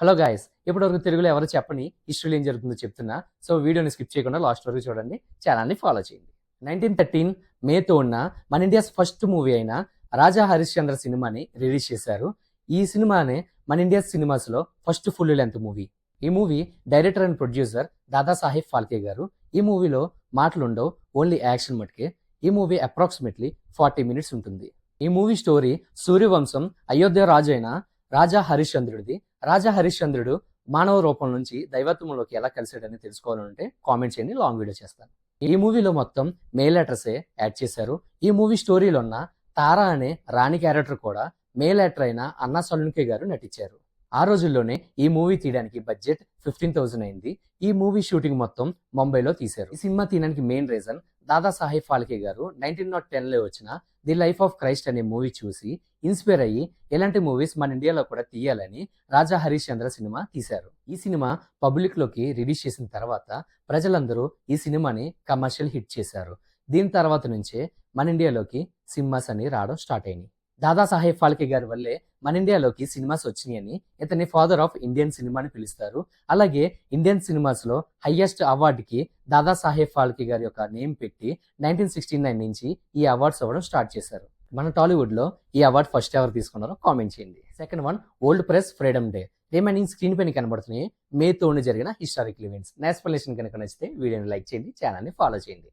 Hello guys ఇప్పటివరకు తెలుగులో ఎవరు చెప్పని హిస్టరీలో ఏం జరుగుతుందో చెప్తున్నా. సో వీడియోని స్కిప్ చేయకుండా లాస్ట్ వరకు చూడండి. ఛానల్ని ఫాలో చేయండి. నైన్టీన్ థర్టీన్ మేతో ఉన్న మన ఇండియాస్ ఫస్ట్ మూవీ అయిన రాజా హరిశ్చంద్ర సినిమాని రిలీజ్ చేశారు. ఈ సినిమానే మన ఇండియా సినిమాస్లో ఫస్ట్ ఫుల్ లెంత్ మూవీ ఈ movie director and producer Dadasaheb Phalke గారు. ఈ మూవీలో మాటలుండవు ఓన్లీ యాక్షన్ మటుకే. ఈ మూవీ అప్రాక్సిమేట్లీ ఫార్టీ మినిట్స్ ఉంటుంది. ఈ మూవీ స్టోరీ సూర్యవంశం అయోధ్య రాజు అయిన రాజా హరిశ్చంద్రుడిది. రాజా హరిశ్చంద్రుడు మానవ రూపం నుంచి దైవత్వంలోకి ఎలా కలిసాడని తెలుసుకోవాలంటే కామెంట్ చేయండి లాంగ్ వీడియో చేస్తాను. ఈ మూవీలో మొత్తం మెయిల్ యాక్టర్సే యాడ్ చేశారు. ఈ మూవీ స్టోరీలో ఉన్న తారా అనే రాణి క్యారెక్టర్ కూడా మెయిల్ యాక్టర్ అయిన అన్నా సలున్కే గారు నటించారు. ఆ రోజుల్లోనే ఈ మూవీ తీయడానికి బడ్జెట్ ఫిఫ్టీన్ థౌసండ్ అయింది. ఈ మూవీ షూటింగ్ మొత్తం ముంబైలో తీశారు. ఈ సినిమా తీయడానికి మెయిన్ రీజన్ దాదా సాహెబ్ ఫాల్కే గారు నైన్టీన్ నాట్ టెన్లో వచ్చిన ది లైఫ్ ఆఫ్ క్రైస్ట్ అనే మూవీ చూసి ఇన్స్పైర్ అయ్యి ఇలాంటి మూవీస్ మన ఇండియాలో కూడా తీయాలని రాజా హరీష్ చంద్ర సినిమా తీశారు. ఈ సినిమా పబ్లిక్లోకి రిలీజ్ చేసిన తర్వాత ప్రజలందరూ ఈ సినిమాని కమర్షియల్ హిట్ చేశారు. దీని తర్వాత నుంచే మన ఇండియాలోకి సినిమాస్ అని రావడం స్టార్ట్ అయినాయి. దాదాసాహెబ్ ఫాల్కే గారి వల్లే మన ఇండియాలోకి సినిమాస్ వచ్చినాయని ఇతని ఫాదర్ ఆఫ్ ఇండియన్ సినిమా అని పిలుస్తారు. అలాగే ఇండియన్ సినిమాస్లో అవార్డుకి దాదాసాహెబ్ ఫాల్కే గారి యొక్క నేమ్ పెట్టి నైన్టీన్ సిక్స్టీ నైన్ నుంచి ఈ అవార్డ్స్ అవ్వడం స్టార్ట్ చేశారు. మన టాలీవుడ్లో ఈ అవార్డ్ ఫస్ట్ ఎవరు తీసుకున్నారో కామెంట్ చేయండి. Second one old press freedom day. Remaining screen పైన కనబడుతున్నాయి. మే తోడు జరిగిన హిస్టారికల్ ఈవెంట్స్. నా ఎక్స్ప్లెనేషన్ కనుక నచ్చితే వీడియోని లైక్ చేయండి ఛానల్ని ఫాలో చేయండి.